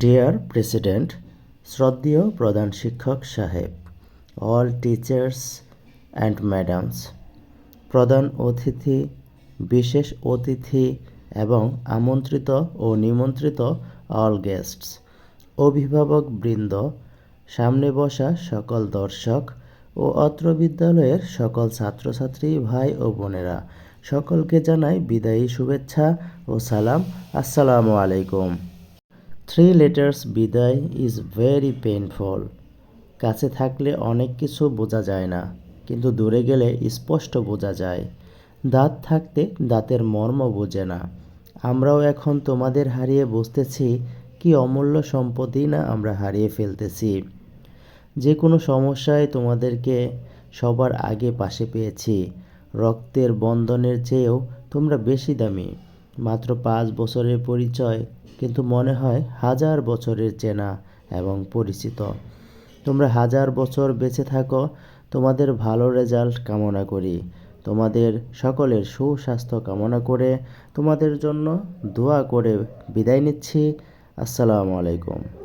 Deer president শ্রদ্ধেয় প্রধান শিক্ষক সাহেব অল টিচার্স অ্যান্ড ম্যাডামস প্রধান অতিথি, বিশেষ অতিথি এবং আমন্ত্রিত ও নিমন্ত্রিত অল গেস্টস অভিভাবক বৃন্দ, সামনে বসা সকল দর্শক ও অত্র বিদ্যালয়ের সকল ছাত্রছাত্রী, ভাই ও বোনেরা, সকলকে জানাই বিদায়ী শুভেচ্ছা ও সালাম। আসসালামু আলাইকুম। থ্রি লেটার্স বিদায় ইজ ভেরি পেইনফুল কাছে থাকলে অনেক কিছু বোঝা যায় না, কিন্তু দূরে গেলে স্পষ্ট বোঝা যায়। দাঁত থাকতে দাঁতের মর্ম বোঝে না। আমরাও এখন তোমাদের হারিয়ে বুঝতেছি কি অমূল্য সম্পদই না আমরা হারিয়ে ফেলতেছি। যে কোনো সমস্যায় তোমাদেরকে সবার আগে পাশে পেয়েছি। রক্তের বন্ধনের চেয়েও তোমরা বেশি দামি। মাত্র পাঁচ বছরের পরিচয়, কিন্তু মনে হয় হাজার বছরের চেনা এবং পরিচিত। তোমরা হাজার বছর বেঁচে থাকো, তোমাদের ভালো রেজাল্ট কামনা করি। তোমাদের সকলের সুস্বাস্থ্য কামনা করে তোমাদের জন্য দোয়া করে বিদায় নিচ্ছি। আসসালামু আলাইকুম।